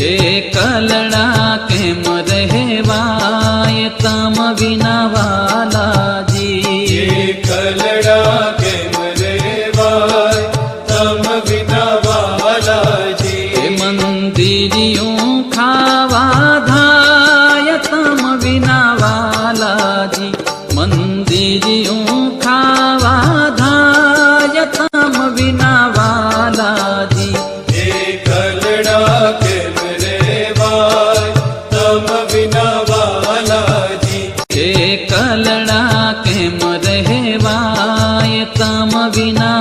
છે કલણા કેમ રહેવાય તમ વિના વાલાજી. કલડા કેમ રહેવાય તમ વિના વાલાજી. મંદિરિયો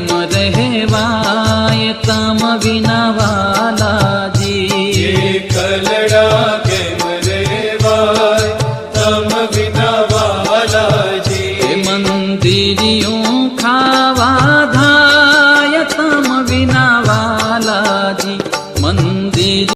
કેમ રહેવાય કામ વિના વાલાજી કલડા કેમ રહેવાય કામ વિના વાલાજી મંદિરિયું ખાવા ધાય તમ વિના વાલાજી